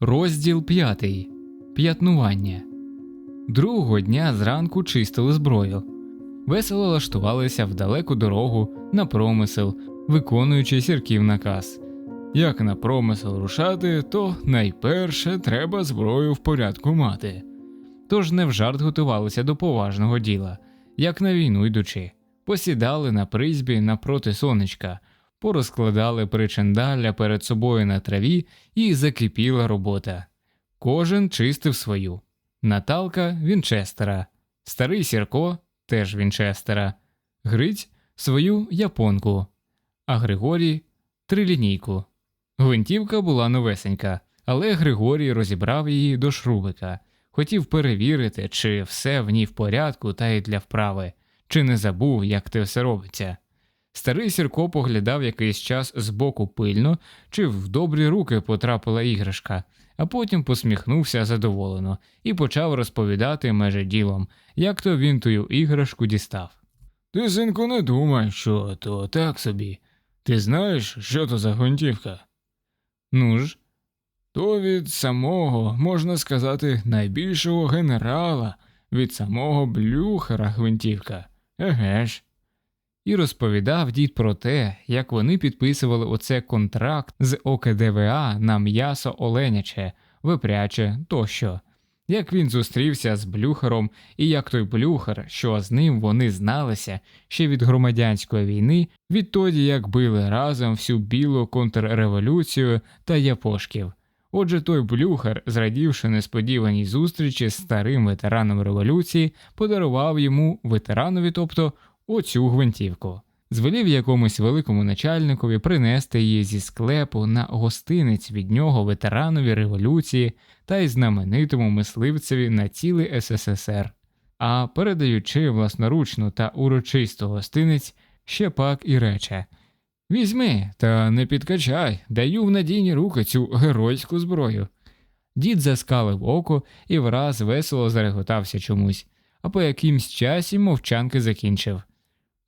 Розділ п'ятий. П'ятнування. Другого дня зранку чистили зброю. Весело лаштувалися в далеку дорогу на промисел, виконуючи сірків наказ. Як на промисел рушати, то найперше треба зброю в порядку мати. Тож не в жарт готувалися до поважного діла, як на війну йдучи. Посідали на призьбі напроти сонечка, порозкладали причандалля перед собою на траві і закипіла робота. Кожен чистив свою. Наталка Вінчестера, старий Сірко теж Вінчестера, Гриць свою японку, а Григорій трилінійку. Гвинтівка була новесенька, але Григорій розібрав її до шрубика, хотів перевірити, чи все в ній в порядку та й для вправи, чи не забув, як те все робиться. Старий Сірко поглядав якийсь час збоку пильно, чи в добрі руки потрапила іграшка, а потім посміхнувся задоволено і почав розповідати меже ділом, як то він тую іграшку дістав. Ти, синку, не думай, що то так собі. Ти знаєш, що то за гвинтівка? Ну ж, то від самого, можна сказати, найбільшого генерала, від самого блюхера гвинтівка. Еге ж. І розповідав дід про те, як вони підписували оце контракт з ОКДВА на м'ясо оленяче, випряче тощо, як він зустрівся з блюхером, і як той блюхер, що з ним вони зналися ще від громадянської війни, відтоді як били разом всю білу контрреволюцію та япошків. Отже, той блюхер, зрадівши несподіваній зустрічі з старим ветераном революції, подарував йому ветеранові, тобто оцю гвинтівку. Звелів якомусь великому начальникові принести її зі склепу на гостинець від нього ветеранові революції та й знаменитому мисливцеві на цілий СССР. А передаючи власноручну та урочисту гостинець, ще пак і рече Візьми, та не підкачай, даю в надійні руки цю геройську зброю. Дід заскалив око і враз весело зареготався чомусь, а по якимсь часі мовчанки закінчив.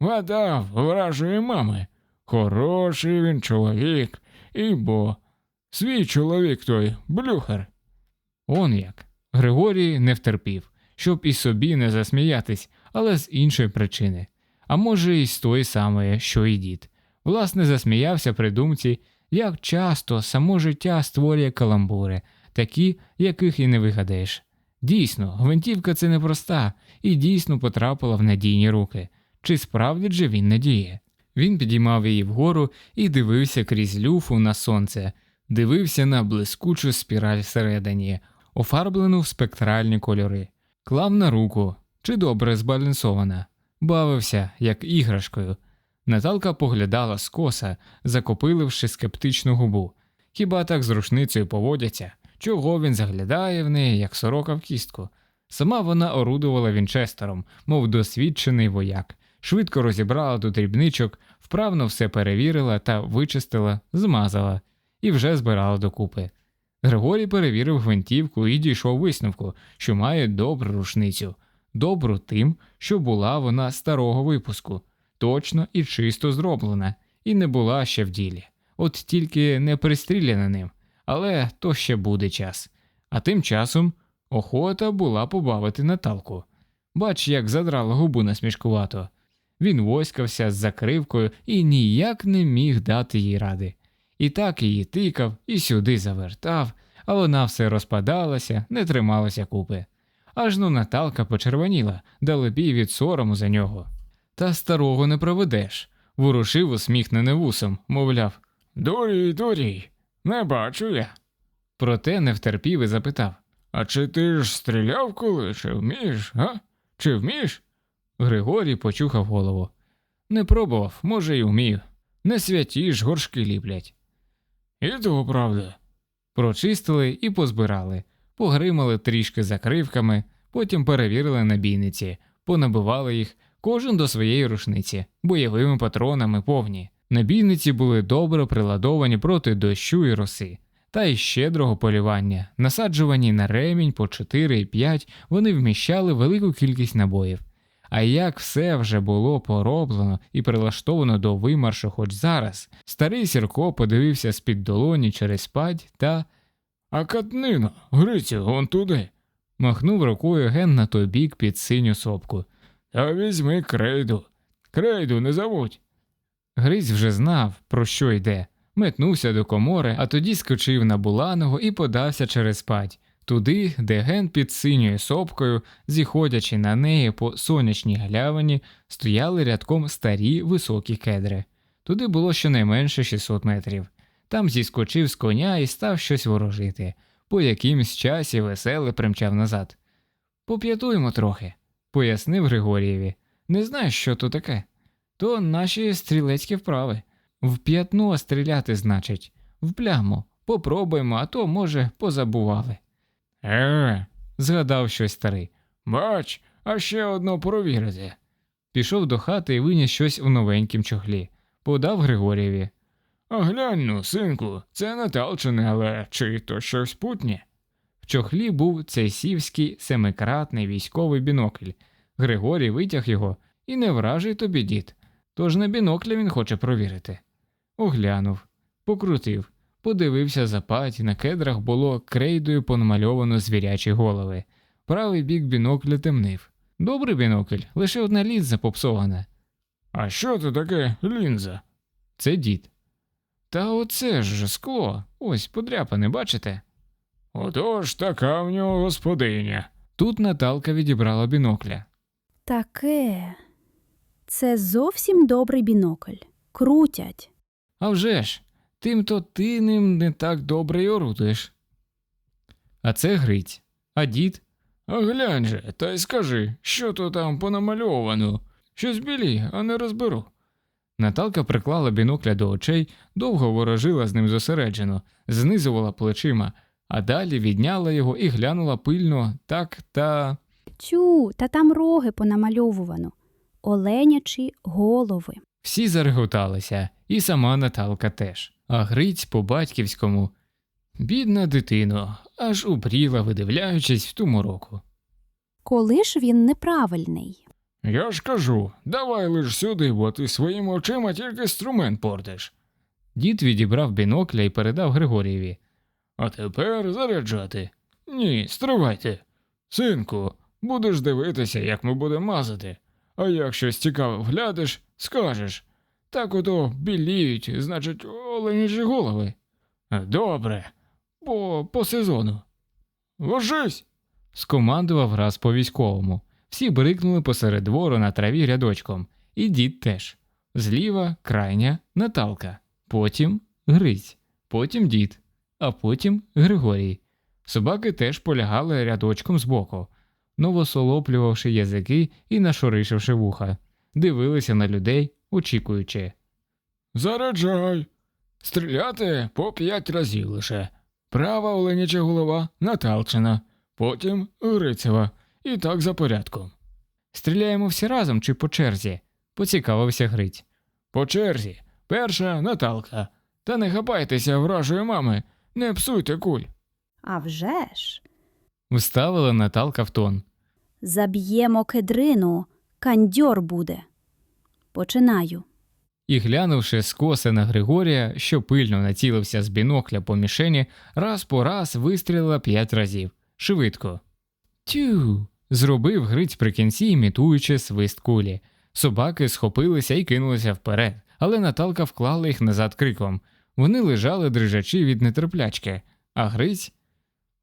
Гадав, вражої мами. Хороший він чоловік, і бо. Свій чоловік той, блюхер. Он як. Григорій не втерпів, щоб і собі не засміятись, але з іншої причини. А може, і з тої самої, що і дід. Власне, засміявся при думці, як часто само життя створює каламбури, такі, яких і не вигадаєш. Дійсно, гвинтівка це непроста і дійсно потрапила в надійні руки. Чи справді же він надіє? Він підіймав її вгору і дивився крізь люфу на сонце, дивився на блискучу спіраль всередині, офарблену в спектральні кольори, клав на руку, чи добре збалансована, бавився, як іграшкою. Наталка поглядала скоса, закопиливши скептичну губу. Хіба так з рушницею поводяться? Чого він заглядає в неї, як сорока в кістку? Сама вона орудувала вінчестером, мов досвідчений вояк, швидко розібрала до дрібничок, вправно все перевірила та вичистила, змазала і вже збирала докупи. Григорій перевірив гвинтівку і дійшов висновку, що має добру рушницю, добру тим, що була вона старого випуску, точно і чисто зроблена, і не була ще в ділі, от тільки не пристріляна ним, але то ще буде час. А тим часом охота була побавити Наталку. Бач, як задрала губу насмішкувато. Він воськався з закривкою і ніяк не міг дати їй ради. І так її тикав, і сюди завертав, а вона все розпадалася, не трималася купи. Аж ну Наталка почервоніла, далебій від сорому за нього. Та старого не проведеш. Ворушив усміхнене вусом, мовляв Дурій, дурій, не бачу я. Проте не втерпів і запитав А чи ти ж стріляв коли, чи вмієш, га? Чи вмієш? Григорій почухав голову. Не пробував, може, й вмію. Не святі ж горшки ліплять. І то правда. Прочистили і позбирали, погримали трішки закривками, потім перевірили набійниці, понабивали їх, кожен до своєї рушниці, бойовими патронами повні. Набійниці були добре приладовані проти дощу і роси, та й щедрого полювання, насаджувані на ремінь по 4 і 5, вони вміщали велику кількість набоїв. А як все вже було пороблено і прилаштовано до вимаршу хоч зараз, старий Сірко подивився з-під долоні через падь та А катнино, Грицю, он туди. Махнув рукою ген на той бік під синю сопку. Та візьми крейду. Крейду не забудь. Гриць вже знав, про що йде. Метнувся до комори, а тоді скочив на буланого і подався через пать, туди, де ген під синьою сопкою, зіходячи на неї по сонячній галявині, стояли рядком старі високі кедри. Туди було щонайменше 600 метрів. Там зіскочив з коня і став щось ворожити. По якимсь часі веселий примчав назад. Поп'ятуємо трохи, пояснив Григорієві. Не знаєш, що то таке? То наші стрілецькі вправи. В п'ятно стріляти, значить, в пляму. Попробуємо, а то, може, позабували. Е, Згадав щось старий. бач, а ще одно провірити. Пішов до хати і виніс щось в новенькім чохлі. Подав Григорієві. А глянь ну, синку, це Наталчине, але чи то щось путнє? В чохлі був цей сівський семикратний військовий бінокль. Григорій витяг його і не вражий тобі дід. Тож на бінокля він хоче провірити. Оглянув, покрутив, подивився за паті, на кедрах було крейдою понамальовано звірячі голови. Правий бік бінокля темнив. Добрий бінокль, лише одна лінза попсована. А що це таке лінза? Це дід. Та оце ж скло, ось подряпане, бачите? Отож така в нього господиня. Тут Наталка відібрала бінокля. Таке. Це зовсім добрий бінокль. Крутять. А вже ж, тим-то ти ним не так добре й орудуєш. А це Гриць. А дід? А глянь же, та й скажи, що то там понамальовано. Щось білі, а не розберу. Наталка приклала бінокля до очей, довго ворожила з ним зосереджено, знизувала плечима, а далі відняла його і глянула пильно, так та. Тю, та там роги понамальовувано. Оленячі голови. Всі зареготалися, і сама Наталка теж. А Гриць по батьківському. Бідна дитино, аж упріла, видивляючись в ту мороку. Коли ж він неправильний? Я ж кажу, давай лиш сюди, бо ти своїми очима тільки струмент портиш. Дід відібрав бінокля і передав Григорієві. А тепер заряджати. Ні, стривайте. Синку, будеш дивитися, як ми будемо мазати. А як щось цікаве вглядиш, скажеш. Так ото біліють, значить, оленячі голови. Добре, по, по сезону. Ложись! Скомандував раз по військовому. Всі брикнули посеред двору на траві рядочком, і дід теж. Зліва крайня Наталка, потім Гриць, потім дід, а потім Григорій. Собаки теж полягали рядочком збоку, новосолоплювавши язики і нашоришивши вуха, дивилися на людей, очікуючи. Заряджай. Стріляти по п'ять разів лише. Права оленяча голова Наталчина, потім Грицева. І так за порядком. Стріляємо всі разом чи по черзі? поцікавився Гриць. По черзі. Перша Наталка. Та не хапайтеся вражої мами, не псуйте куль. А вже ж. Вставила Наталка в тон. Заб'ємо кедрину, кандьор буде. Починаю. І глянувши скоса на Григорія, що пильно націлився з бінокля по мішені, раз по раз вистрілила п'ять разів. Швидко. Тю. зробив Гриць при кінці, імітуючи свист кулі. Собаки схопилися і кинулися вперед, але Наталка вклала їх назад криком. Вони лежали дрижачі від нетерплячки, а Гриць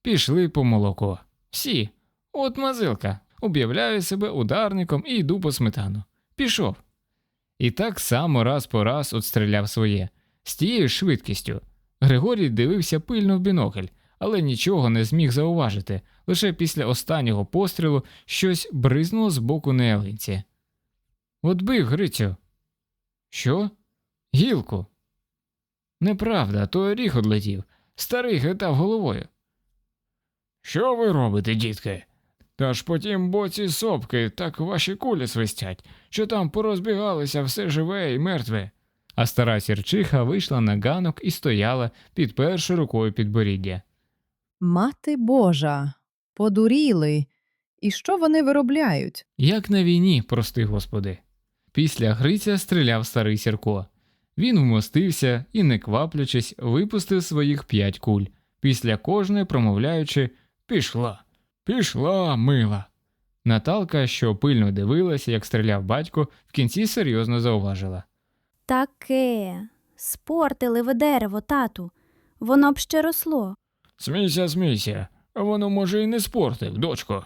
пішли по молоко. Всі. От мазилка. Об'являю себе ударником і йду по сметану. Пішов. І так само раз по раз отстріляв своє, з тією швидкістю. Григорій дивився пильно в бінокль, але нічого не зміг зауважити. Лише після останнього пострілу щось бризнуло з боку на ялинці. От бив, Грицю. Що? Гілку. Неправда, то оріх одлетів. Старий хитав головою. Що ви робите, дітки? Та ж по тім боці сопки так ваші кулі свистять, що там порозбігалися все живе і мертве. А стара сірчиха вийшла на ганок і стояла, підперши рукою підборіддя. Мати Божа, подуріли. І що вони виробляють? Як на війні, прости господи. Після Гриця стріляв старий Сірко. Він вмостився і, не кваплячись, випустив своїх п'ять куль, після кожної промовляючи Пішла, пішла, мила. Наталка, що пильно дивилася, як стріляв батько, в кінці серйозно зауважила. Таке. Спортили ви дерево, тату. Воно б ще росло. Смійся, смійся, воно може і не спортив, дочко.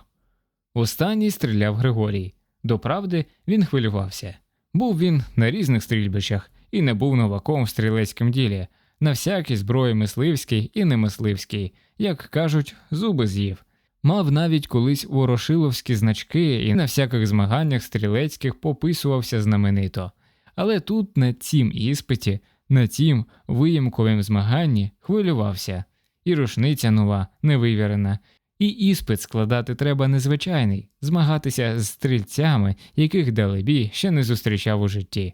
Останній стріляв Григорій. Доправди, він хвилювався. Був він на різних стрільбищах і не був новаком в стрілецькому ділі, на всякій зброї мисливській і немисливській, як кажуть, зуби з'їв. Мав навіть колись ворошиловські значки і на всяких змаганнях стрілецьких пописувався знаменито. Але тут, на цім іспиті, на цім виємковім змаганні хвилювався. І рушниця нова, невивірена, і іспит складати треба незвичайний, змагатися з стрільцями, яких далебі ще не зустрічав у житті.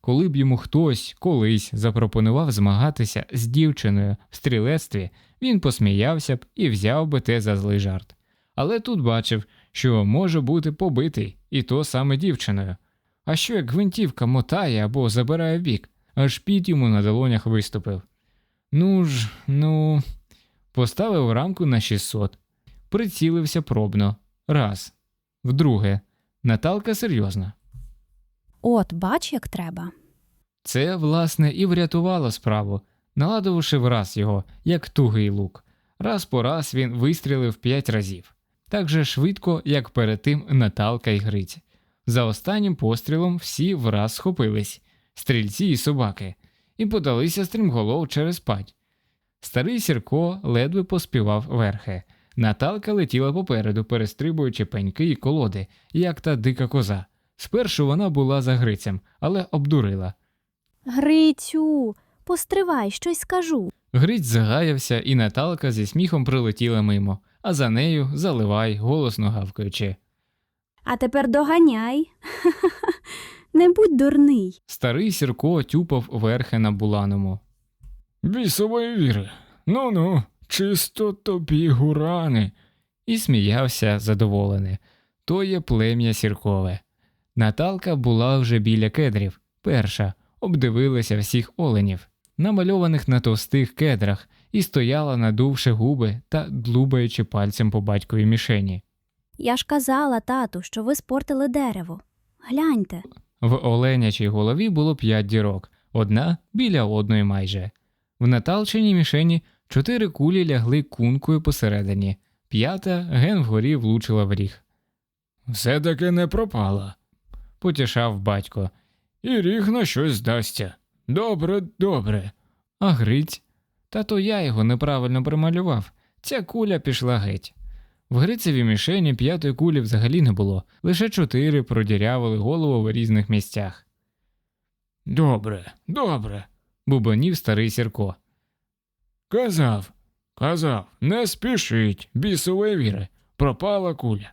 Коли б йому хтось колись запропонував змагатися з дівчиною в стрілецтві, він посміявся б і взяв би те за злий жарт. Але тут бачив, що може бути побитий, і то саме дівчиною. А що як гвинтівка мотає або забирає бік, аж піт йому на долонях виступив. Ну ж, ну, поставив рамку на 600, прицілився пробно. Раз. Вдруге. Наталка серйозна. От, бач, як треба. Це, власне, і врятувало справу, наладивши враз його, як тугий лук. Раз по раз він вистрілив п'ять разів, так же швидко, як перед тим Наталка і Гриць. За останнім пострілом всі враз схопились стрільці і собаки, і подалися стрімголов через пать. Старий Сірко ледве поспівав верхи. Наталка летіла попереду, перестрибуючи пеньки і колоди, як та дика коза. Спершу вона була за Грицем, але обдурила. Грицю, постривай, щось скажу. Гриць загаявся, і Наталка зі сміхом прилетіла мимо, а за нею заливай, голосно гавкаючи. А тепер доганяй. Не будь дурний. Старий Сірко тюпав верхи на буланому. Бісової віри. Ну ну, чисто тобі гурани. і сміявся задоволений. То є плем'я сіркове. Наталка була вже біля кедрів, перша, обдивилася всіх оленів, намальованих на товстих кедрах, і стояла, надувши губи та длубаючи пальцем по батьковій мішені. Я ж казала, тату, що ви спортили дерево. Гляньте. В оленячій голові було п'ять дірок, одна біля одної майже. В наталченій мішені чотири кулі лягли кункою посередині, п'ята ген вгорі влучила в ріг. Все таки не пропала. Потішав батько. І ріг на щось здасться. Добре, добре. А Гриць? Та то я його неправильно прималював. Ця куля пішла геть. В Грицевій мішені п'ятої кулі взагалі не було, лише чотири продірявили голову в різних місцях. Добре, добре. Бубонів старий Сірко. Казав, казав, не спішіть, бісової віри. Пропала куля.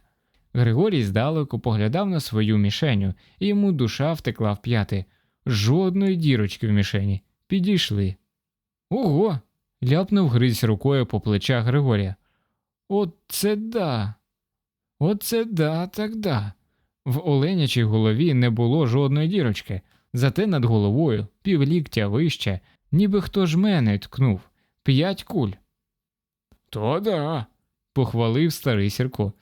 Григорій здалеку поглядав на свою мішеню, і йому душа втекла в п'яти. Жодної дірочки в мішені. Підійшли. Ого. ляпнув Гриць рукою по плечах Григорія. Оце да. Оце да, так да. В оленячій голові не було жодної дірочки, зате над головою, півліктя вище, ніби хто ж мене ткнув. П'ять куль. То да. похвалив старий Сірко.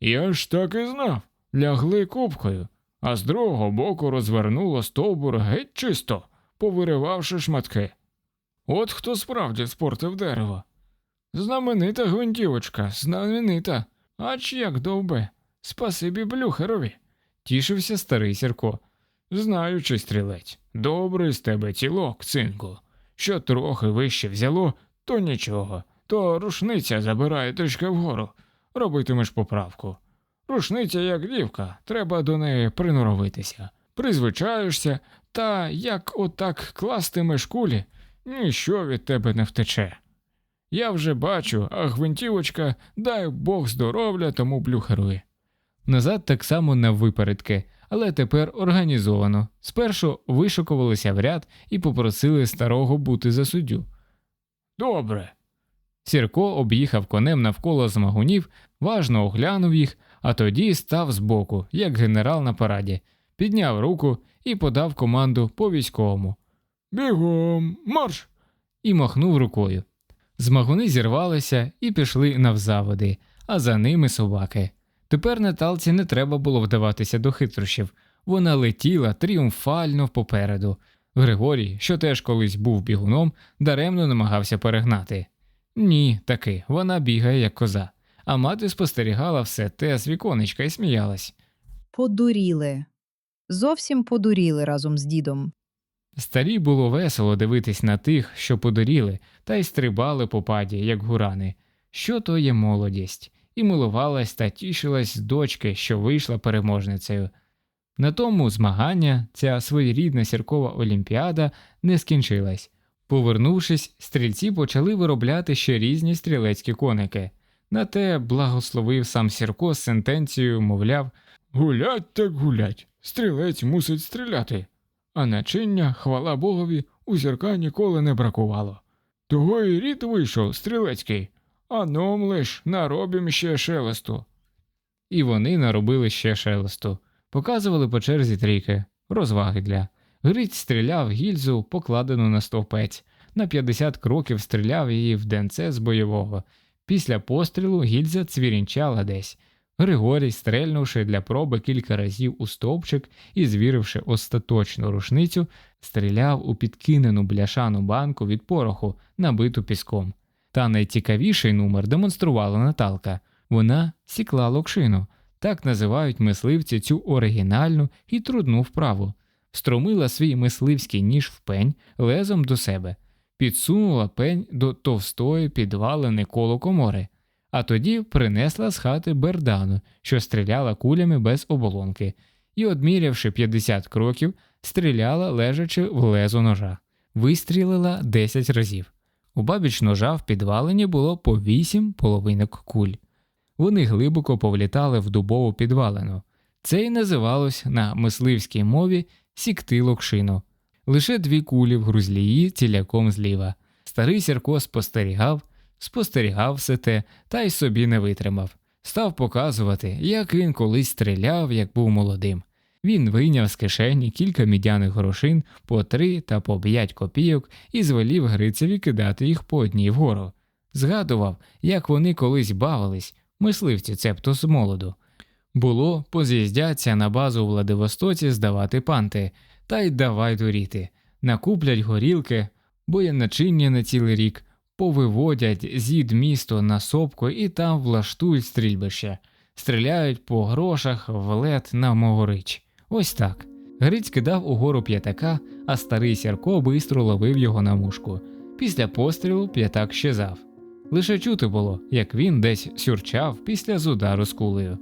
Я ж так і знав. Лягли купкою, а з другого боку розвернуло стовбур геть чисто, повиривавши шматки. От хто справді спортив дерево. Знаменита гвинтівочка, знаменита. Ач як довбе. Спасибі блюхерові. Тішився старий Сірко. Знаючи стрілець, добрий з тебе цілок, синку. Що трохи вище взяло, то нічого, то рушниця забирає трішки вгору, робитимеш поправку. Рушниця, як дівка, треба до неї приноровитися. Призвичаєшся, та як отак кластимеш кулі, ніщо від тебе не втече. Я вже бачу, а гвинтівочка, дай Бог здоров'я тому блюхерові. Назад так само наввипередки, але тепер організовано. Спершу вишукувалися в ряд і попросили старого бути за суддю. Добре, Сірко об'їхав конем навколо змагунів, важно оглянув їх, а тоді став збоку, як генерал на параді, підняв руку і подав команду по військовому бігом, марш! і махнув рукою. Змагуни зірвалися і пішли навзаводи, а за ними собаки. Тепер Наталці не треба було вдаватися до хитрощів. Вона летіла тріумфально попереду. Григорій, що теж колись був бігуном, даремно намагався перегнати. Ні, таки, вона бігає як коза. А мати спостерігала все те з віконечка і сміялась. Подуріли. Зовсім подуріли разом з дідом. Старі було весело дивитись на тих, що подоріли, та й стрибали по паді, як гурани. Що то є молодість, і милувалась та тішилась дочки, що вийшла переможницею. На тому змагання, ця своєрідна сіркова олімпіада не скінчилась. Повернувшись, стрільці почали виробляти ще різні стрілецькі коники. На те благословив сам Сірко з сентенцією, мовляв, Гулять так гулять. Стрілець мусить стріляти. А начиння, хвала Богові, у зірка ніколи не бракувало. Того і рід вийшов стрілецький, а нам лиш наробім ще шелесту. І вони наробили ще шелесту, показували по черзі трійки, розваги для. Гриць стріляв гільзу, покладену на стовпець, на 50 кроків стріляв її в денце з бойового. Після пострілу гільза цвірінчала десь. Григорій, стрельнувши для проби кілька разів у стовпчик і звіривши остаточну рушницю, стріляв у підкинену бляшану банку від пороху, набиту піском. Та найцікавіший номер демонструвала Наталка. Вона сікла локшину. Так називають мисливці цю оригінальну і трудну вправу. Встромила свій мисливський ніж в пень лезом до себе, підсунула пень до товстої підвалини коло комори, а тоді принесла з хати бердану, що стріляла кулями без оболонки, і, одмірявши 50 кроків, стріляла лежачи в лезо ножа. Вистрілила 10 разів. У бабіч ножа в підвалині було по 8 половинок куль. Вони глибоко повлітали в дубову підвалину. Це й називалось на мисливській мові сікти локшину. Лише дві кулі в грузлії ціляком зліва. Старий Сірко спостерігав, спостерігав все те та й собі не витримав. Став показувати, як він колись стріляв, як був молодим. Він вийняв з кишені кілька мідяних грошин по три та по п'ять копійок і звелів Грицеві кидати їх по одній вгору. Згадував, як вони колись бавились, мисливці цебто з молоду. Було, поз'їздяться на базу у Владивостоці здавати панти, та й давай дуріти. Накуплять горілки, боєначиння на цілий рік, повиводять зід місто на сопку і там влаштують стрільбище, стріляють по грошах в лед на могорич. Ось так. Гриць кидав угору п'ятака, а старий Сірко бистро ловив його на мушку. Після пострілу п'ятак щезав. Лише чути було, як він десь сюрчав після з удару з кулею.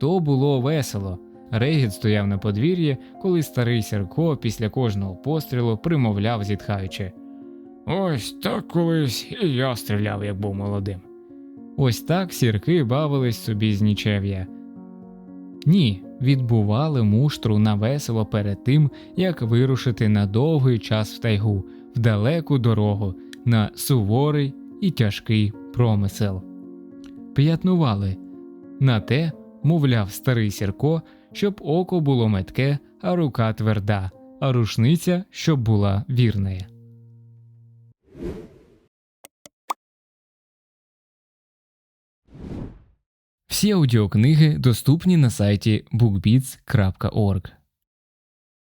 То було весело. Регіт стояв на подвір'ї, коли старий Сірко після кожного пострілу примовляв, зітхаючи. Ось так колись і я стріляв, як був молодим. Ось так сірки бавились собі з нічев'я. Ні, відбували муштру на весело перед тим, як вирушити на довгий час в тайгу, в далеку дорогу, на суворий і тяжкий промисел. П'ятнували на те, мовляв старий Сірко, щоб око було метке, а рука тверда, а рушниця щоб була вірною. Всі аудіокниги доступні на сайті bookbeats.org.